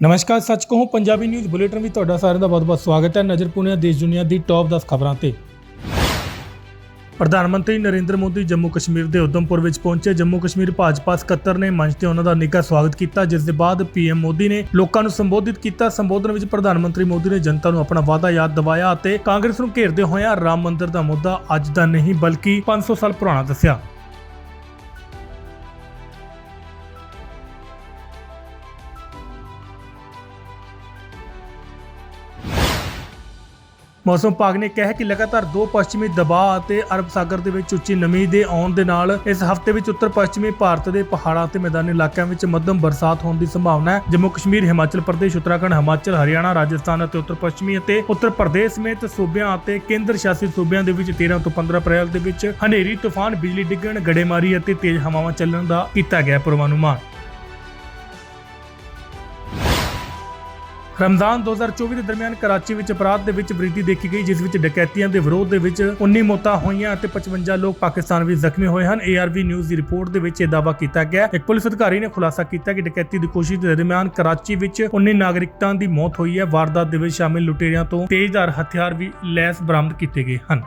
ਨਮਸਕਾਰ, ਸੱਚ ਕਹੋ, ਪੰਜਾਬੀ ਨਿਊਜ਼ ਬੁਲੇਟਿਨ ਵਿੱਚ ਤੁਹਾਡਾ ਸਾਰਿਆਂ ਦਾ ਬਹੁਤ-ਬਹੁਤ ਸਵਾਗਤ ਹੈ ਨਜ਼ਰ ਪੁਣਿਆ ਦੇਸ਼ ਦੁਨੀਆ ਦੀ ਟੌਪ 10 ਖਬਰਾਂ ਤੇ। ਪ੍ਰਧਾਨ ਮੰਤਰੀ ਨਰਿੰਦਰ ਮੋਦੀ ਜੰਮੂ ਕਸ਼ਮੀਰ ਦੇ ਉਧਮਪੁਰ ਵਿੱਚ ਪਹੁੰਚੇ। ਜੰਮੂ ਕਸ਼ਮੀਰ ਭਾਜਪਾ ਸਕੱਤਰ ਨੇ ਮੰਚ ਤੇ ਉਹਨਾਂ ਦਾ ਨਿੱਘਾ ਸਵਾਗਤ ਕੀਤਾ, ਜਿਸ ਦੇ ਬਾਅਦ ਪੀਐਮ ਮੋਦੀ ਨੇ ਲੋਕਾਂ ਨੂੰ ਸੰਬੋਧਿਤ ਕੀਤਾ। ਸੰਬੋਧਨ ਵਿੱਚ ਪ੍ਰਧਾਨ ਮੰਤਰੀ ਮੋਦੀ ਨੇ ਜਨਤਾ ਨੂੰ ਆਪਣਾ ਵਾਅਦਾ ਯਾਦ ਦਿਵਾਇਆ ਅਤੇ ਕਾਂਗਰਸ ਨੂੰ ਘੇਰਦੇ ਹੋਇਆਂ ਰਾਮ ਮੰਦਿਰ ਦਾ ਮੁੱਦਾ ਅੱਜ ਦਾ ਨਹੀਂ, ਬਲਕਿ 500 ਸਾਲ ਪੁਰਾਣਾ ਦੱਸਿਆ। ਮੌਸਮ ਵਿਭਾਗ ਨੇ ਕਿਹਾ ਕਿ ਲਗਾਤਾਰ ਦੋ ਪੱਛਮੀ ਦਬਾਅ ਅਤੇ ਅਰਬ ਸਾਗਰ ਦੇ ਵਿੱਚ ਉੱਚੀ ਨਮੀ ਦੇ ਆਉਣ ਦੇ ਨਾਲ ਇਸ ਹਫ਼ਤੇ ਵਿੱਚ ਉੱਤਰ ਪੱਛਮੀ ਭਾਰਤ ਦੇ ਪਹਾੜਾਂ ਅਤੇ ਮੈਦਾਨੀ ਇਲਾਕਿਆਂ ਵਿੱਚ ਮੱਧਮ ਬਰਸਾਤ ਹੋਣ ਦੀ ਸੰਭਾਵਨਾ ਹੈ। ਜੰਮੂ ਕਸ਼ਮੀਰ, ਹਿਮਾਚਲ ਪ੍ਰਦੇਸ਼, ਉੱਤਰਾਖੰਡ, ਹਿਮਾਚਲ, ਹਰਿਆਣਾ, ਰਾਜਸਥਾਨ ਅਤੇ ਉੱਤਰ ਪੱਛਮੀ ਅਤੇ ਉੱਤਰ ਪ੍ਰਦੇਸ਼ ਸਮੇਤ ਸੂਬਿਆਂ ਅਤੇ ਕੇਂਦਰ ਸ਼ਾਸਿਤ ਸੂਬਿਆਂ ਦੇ ਵਿੱਚ 13 ਤੋਂ 15 ਅਪ੍ਰੈਲ ਦੇ ਵਿੱਚ ਹਨੇਰੀ, ਤੂਫਾਨ, ਬਿਜਲੀ ਡਿੱਗਣ, ਗੜੇਮਾਰੀ ਅਤੇ ਤੇਜ਼ ਹਵਾਵਾਂ ਚੱਲਣ ਦਾ ਕੀਤਾ ਗਿਆ ਪੂਰਵਾਨੁਮਾਨ। ਰਮਜ਼ਾਨ 2024 ਦੇ ਦਰਮਿਆਨ ਕਰਾਚੀ ਵਿੱਚ ਅਪਰਾਧ ਦੇ ਵਿੱਚ ਵ੍ਰਿੱਧੀ ਦੇਖੀ ਗਈ, ਜਿਸ ਵਿੱਚ ਡਕੈਤੀਆਂ ਦੇ ਵਿਰੋਧ ਦੇ ਵਿੱਚ 19 ਮੌਤਾਂ ਹੋਈਆਂ ਅਤੇ 55 ਲੋਕ ਪਾਕਿਸਤਾਨ ਵਿੱਚ ਜ਼ਖਮੀ ਹੋਏ ਹਨ। ਏਆਰਵੀ ਨਿਊਜ਼ ਦੀ ਰਿਪੋਰਟ ਦੇ ਵਿੱਚ ਇਹ ਦਾਅਵਾ ਕੀਤਾ ਗਿਆ ਇੱਕ ਪੁਲਿਸ ਅਧਿਕਾਰੀ ਨੇ ਖੁਲਾਸਾ ਕੀਤਾ ਕਿ ਡਕੈਤੀ ਦੀ ਕੋਸ਼ਿਸ਼ ਦੇ ਦਰਮਿਆਨ ਕਰਾਚੀ ਵਿੱਚ 19 ਨਾਗਰਿਕਾਂ ਦੀ ਮੌਤ ਹੋਈ ਹੈ। ਵਾਰਦਾਤ ਦੇ ਵਿੱਚ ਸ਼ਾਮਿਲ ਲੁਟੇਰਿਆਂ ਤੋਂ ਤੇਜ਼ਧਾਰ ਹਥਿਆਰ ਵੀ ਲੈਸ ਬਰਾਮਦ ਕੀਤੇ ਗਏ ਹਨ।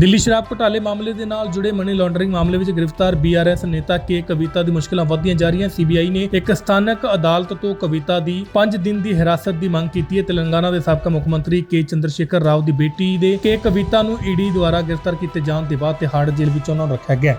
ਦਿੱਲੀ ਸ਼ਰਾਬ ਘੁਟਾਲੇ ਮਾਮਲੇ ਦੇ ਨਾਲ ਜੁੜੇ ਮਨੀ ਲਾਂਡਰਿੰਗ ਮਾਮਲੇ ਵਿੱਚ ਗ੍ਰਿਫਤਾਰ ਬੀਆਰਐਸ ਨੇਤਾ ਕੇ ਕਵਿਤਾ ਦੀ ਮੁਸ਼ਕਲਾਂ ਵਧਦੀਆਂ ਜਾ ਰਹੀਆਂ। ਸੀਬੀਆਈ ਨੇ ਇੱਕ ਸਥਾਨਕ ਅਦਾਲਤ ਤੋਂ ਕਵਿਤਾ ਦੀ 5 ਦਿਨ ਦੀ ਹਿਰਾਸਤ ਦੀ ਮੰਗ ਕੀਤੀ ਹੈ। ਤੇਲੰਗਾਨਾ ਦੇ ਸਾਬਕਾ ਮੁੱਖ ਮੰਤਰੀ ਕੇ ਚੰਦਰਸ਼ੇਖਰ ਰਾਓ ਦੀ ਬੇਟੀ ਦੇ ਕੇ ਕਵਿਤਾ ਨੂੰ ਈਡੀ ਦੁਆਰਾ ਗ੍ਰਿਫਤਾਰ ਕੀਤੇ ਜਾਣ ਦੇ ਬਾਅਦ ਤਿਹਾੜ ਜੇਲ੍ਹ ਵਿੱਚ ਉਹਨਾਂ ਨੂੰ ਰੱਖਿਆ ਗਿਆ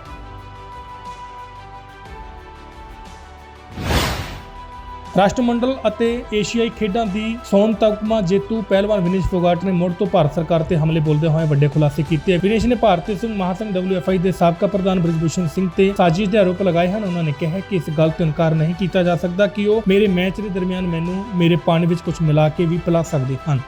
ਰਾਸ਼ਟਰਮੰਡਲ ਅਤੇ ਏਸ਼ੀਆਈ ਖੇਡਾਂ ਦੀ ਸੋਨ ਤਗਮਾ ਜੇਤੂ ਪਹਿਲਵਾਨ ਵਿਨੇਸ਼ ਫੋਗਾਟ ਨੇ ਮੁੜ ਤੋਂ ਭਾਰਤ ਸਰਕਾਰ ਤੇ ਹਮਲੇ ਬੋਲਦੇ ਹੋਏ ਵੱਡੇ ਖੁਲਾਸੇ ਕੀਤੇ। ਵਿਨੇਸ਼ ਨੇ ਭਾਰਤੀ ਸਿੰਘ ਮਹਾਸੰਘ WFI ਦੇ ਸਾਬਕਾ ਪ੍ਰਧਾਨ ਬ੍ਰਿਜਭੂਸ਼ਣ ਸਿੰਘ ਤੇ ਸਾਜ਼ਿਸ਼ ਦੇ ਆਰੋਪ ਲਗਾਏ ਹਨ। ਉਹਨਾਂ ਨੇ ਕਿਹਾ ਕਿ ਇਸ ਗੱਲ ਤੋਂ ਇਨਕਾਰ ਨਹੀਂ ਕੀਤਾ ਜਾ ਸਕਦਾ ਕਿ ਉਹ ਮੇਰੇ ਮੈਚ ਦੇ ਦਰਮਿਆਨ ਮੈਨੂੰ ਮੇਰੇ ਪਾਣੀ ਵਿੱਚ ਕੁਝ ਮਿਲਾ ਕੇ ਵੀ ਪਿਲਾ ਸਕਦੇ ਹਨ।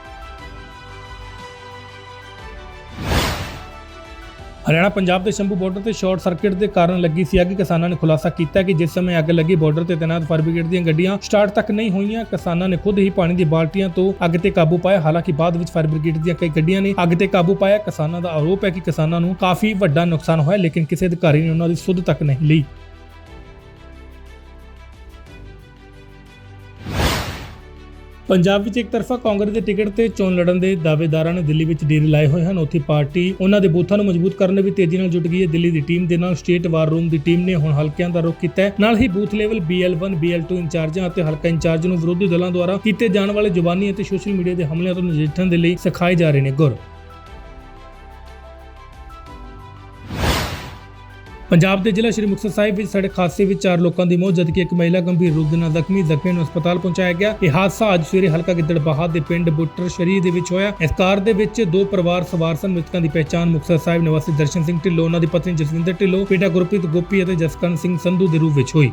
ਹਰਿਆਣਾ ਪੰਜਾਬ ਦੇ ਸ਼ੰਭੂ ਬਾਰਡਰ ਤੇ ਸ਼ਾਰਟ ਸਰਕਟ ਦੇ ਕਾਰਨ ਲੱਗੀ ਸੀ ਅੱਗ। ਕਿਸਾਨਾਂ ਨੇ ਖੁਲਾਸਾ ਕੀਤਾ ਕਿ ਜਿਸ ਸਮੇਂ ਅੱਗ ਲੱਗੀ ਬਾਰਡਰ ਤੇ ਤੈਨਾਤ ਫਾਇਰ ਬ੍ਰਿਗੇਡ ਦੀਆਂ ਗੱਡੀਆਂ ਸਟਾਰਟ ਤੱਕ ਨਹੀਂ ਹੋਈਆਂ। ਕਿਸਾਨਾਂ ਨੇ ਖੁਦ ਹੀ ਪਾਣੀ ਦੀ ਬਾਲਟੀਆਂ ਤੋਂ ਅੱਗ ਤੇ ਕਾਬੂ ਪਾਇਆ। ਹਾਲਾਂਕਿ ਬਾਅਦ ਵਿੱਚ ਫਾਇਰ ਬ੍ਰਿਗੇਡ ਦੀਆਂ ਕਈ ਗੱਡੀਆਂ ਨੇ ਅੱਗ ਤੇ ਕਾਬੂ ਪਾਇਆ। ਕਿਸਾਨਾਂ ਦਾ ਆਰੋਪ ਹੈ ਕਿ ਕਿਸਾਨਾਂ ਨੂੰ ਕਾਫੀ ਵੱਡਾ ਨੁਕਸਾਨ ਹੋਇਆ, ਲੇਕਿਨ ਕਿਸੇ ਅਧਿਕਾਰੀ ਨੇ ਉਹਨਾਂ ਦੀ ਸੁੱਧ ਤੱਕ ਨਹੀਂ ਲਈ। ਪੰਜਾਬ ਵਿੱਚ ਇੱਕ ਤਰਫਾ ਕਾਂਗਰਸ ਦੇ ਟਿਕਟ ਤੇ ਚੋਣ ਲੜਨ ਦੇ ਦਾਅਵੇਦਾਰਾਂ ਨੇ ਦਿੱਲੀ ਵਿੱਚ ਡੇਰੇ ਲਾਏ ਹੋਏ ਹਨ। ਉੱਥੇ ਪਾਰਟੀ ਉਹਨਾਂ ਦੇ ਬੂਥਾਂ ਨੂੰ ਮਜ਼ਬੂਤ ਕਰਨ ਲਈ ਵੀ ਤੇਜ਼ੀ ਨਾਲ ਜੁਟ ਗਈ ਹੈ। ਦਿੱਲੀ ਦੀ ਟੀਮ ਦੇ ਨਾਲ ਸਟੇਟ ਵਾਰ ਰੂਮ ਦੀ ਟੀਮ ਨੇ ਹੁਣ ਹਲਕਿਆਂ ਦਾ ਰੁਖ ਕੀਤਾ ਹੈ। ਨਾਲ ਹੀ ਬੂਥ ਲੈਵਲ BL1 BL2 ਇੰਚਾਰਜਾਂ ਅਤੇ ਹਲਕਾ ਇੰਚਾਰਜ ਨੂੰ ਵਿਰੋਧੀ ਦਲਾਂ ਦੁਆਰਾ ਕੀਤੇ ਜਾਣ ਵਾਲੇ ਜ਼ੁਬਾਨੀ ਅਤੇ ਸੋਸ਼ਲ ਮੀਡੀਆ ਦੇ ਹਮਲਿਆਂ ਤੋਂ ਨਜਿੱਠਣ ਦੇ ਲਈ ਸਿਖਾਏ ਜਾ ਰਹੇ ਨੇ। ਗੁਰ ਪੰਜਾਬ ਦੇ ਜ਼ਿਲ੍ਹਾ ਸ਼੍ਰੀ ਮੁਕਤਸਰ ਸਾਹਿਬ ਵਿੱਚ ਸੜਕ ਹਾਦਸੇ ਵਿੱਚ ਚਾਰ ਲੋਕਾਂ ਦੀ ਮੌਤ, ਜਦਕਿ ਇੱਕ ਮਹਿਲਾ ਗੰਭੀਰ ਰੂਪ ਦੇ ਨਾਲ ਜ਼ਖਮੀ ਜ਼ਖਮੀ ਨੂੰ ਹਸਪਤਾਲ ਪਹੁੰਚਾਇਆ ਗਿਆ। ਇਹ ਹਾਦਸਾ ਅੱਜ ਸਵੇਰੇ ਹਲਕਾ ਗਿੱਦੜਬਾਹਾ ਦੇ ਪਿੰਡ ਬੁੱਟਰ ਸ਼ਰੀ ਦੇ ਵਿੱਚ ਹੋਇਆ। ਇਸ ਕਾਰ ਦੇ ਵਿੱਚ ਦੋ ਪਰਿਵਾਰ ਸਵਾਰ ਸਨ। ਮ੍ਰਿਤਕਾਂ ਦੀ ਪਛਾਣ ਮੁਕਤਸਰ ਸਾਹਿਬ ਨਿਵਾਸੀ ਦਰਸ਼ਨ ਸਿੰਘ ਢਿੱਲੋਂ, ਉਹਨਾਂ ਦੀ ਪਤਨੀ ਜਸਵਿੰਦਰ ਢਿੱਲੋਂ ਬੇਟਾ ਗੁਰਪ੍ਰੀਤ ਗੋਪੀ ਅਤੇ ਜਸਕਰਨ ਸਿੰਘ ਸੰਧੂ ਦੇ ਰੂਪ ਵਿੱਚ ਹੋਈ।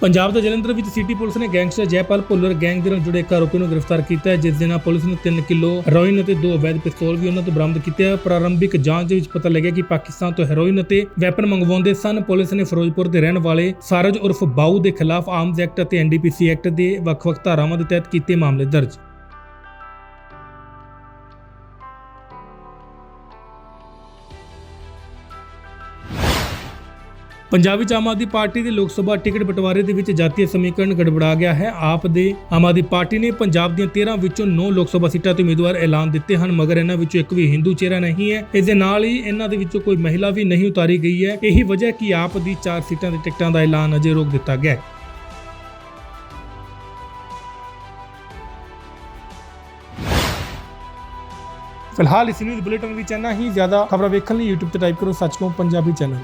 ਪੰਜਾਬ ਦੇ ਜਲੰਧਰ ਵਿੱਚ ਸਿਟੀ ਪੁਲਿਸ ਨੇ ਗੈਂਗਸਟਰ ਜੈਪਾਲ ਭੁੱਲਰ ਗੈਂਗ ਦੇ ਨਾਲ ਜੁੜੇ ਇੱਕ ਆਰੋਪੀ ਨੂੰ ਗ੍ਰਿਫਤਾਰ ਕੀਤਾ ਹੈ, ਜਿਸ ਦੇ ਨਾਲ ਪੁਲਿਸ ਨੇ 3 ਕਿਲੋ ਹੈਰੋਇਨ ਅਤੇ ਦੋ ਅਵੈਧ ਪਿਸਤੌਲ ਵੀ ਉਹਨਾਂ ਤੋਂ ਬਰਾਮਦ ਕੀਤੇ ਆ। ਪ੍ਰਾਰੰਭਿਕ ਜਾਂਚ ਵਿੱਚ ਪਤਾ ਲੱਗਿਆ ਕਿ ਪਾਕਿਸਤਾਨ ਤੋਂ ਹੈਰੋਇਨ ਅਤੇ ਵੈਪਨ ਮੰਗਵਾਉਂਦੇ ਸਨ। ਪੁਲਿਸ ਨੇ ਫਿਰੋਜ਼ਪੁਰ ਦੇ ਰਹਿਣ ਵਾਲੇ ਸਾਰਜ ਉਰਫ ਬਾਊ ਦੇ ਖਿਲਾਫ ਆਰਮਜ਼ ਐਕਟ ਅਤੇ ਐਨਡੀਪੀਸੀ ਐਕਟ ਦੇ ਵੱਖ-ਵੱਖ ਧਾਰਾਵਾਂ ਦੇ ਤਹਿਤ ਕੀਤੇ ਮਾਮਲੇ ਦਰਜ। ਪੰਜਾਬ ਵਿੱਚ ਆਮ ਆਦਮੀ ਪਾਰਟੀ ਦੇ ਲੋਕ ਸਭਾ ਟਿਕਟ ਬਟਵਾਰੇ ਦੇ ਵਿੱਚ ਜਾਤੀ ਸਮੀਕਰਨ ਗੜਬੜਾ ਗਿਆ ਹੈ। ਆਪ ਦੇ ਆਮ ਆਦਮੀ ਪਾਰਟੀ ਨੇ ਪੰਜਾਬ ਦੀਆਂ 13 ਵਿੱਚੋਂ 9 ਲੋਕ ਸਭਾ ਸੀਟਾਂ ਤੇ ਉਮੀਦਵਾਰ ਐਲਾਨ ਦਿੱਤੇ ਹਨ, ਮਗਰ ਇਹਨਾਂ ਵਿੱਚੋਂ ਇੱਕ ਵੀ ਹਿੰਦੂ ਚਿਹਰਾ ਨਹੀਂ ਹੈ। ਇਸ ਦੇ ਨਾਲ ਹੀ ਇਹਨਾਂ ਦੇ ਵਿੱਚੋਂ ਕੋਈ ਮਹਿਲਾ ਵੀ ਨਹੀਂ ਉਤਾਰੀ ਗਈ ਹੈ। ਇਹੀ ਵਜ੍ਹਾ ਕਿ ਆਪ ਦੀ 4 ਸੀਟਾਂ ਦੇ ਟਿਕਟਾਂ ਦਾ ਐਲਾਨ ਅਜੇ ਰੋਕ ਦਿੱਤਾ ਗਿਆ ਹੈ। ਫਿਲਹਾਲ ਇਸ ਨਿਊਜ਼ ਬੁਲੇਟਿਨ ਵਿੱਚ ਇੰਨਾ ਹੀ। ਜ਼ਿਆਦਾ ਖਬਰਾਂ ਵੇਖਣ ਲਈ YouTube ਤੇ ਟਾਈਪ ਕਰੋ ਸੱਚ ਪੰਜਾਬੀ ਚੈਨਲ।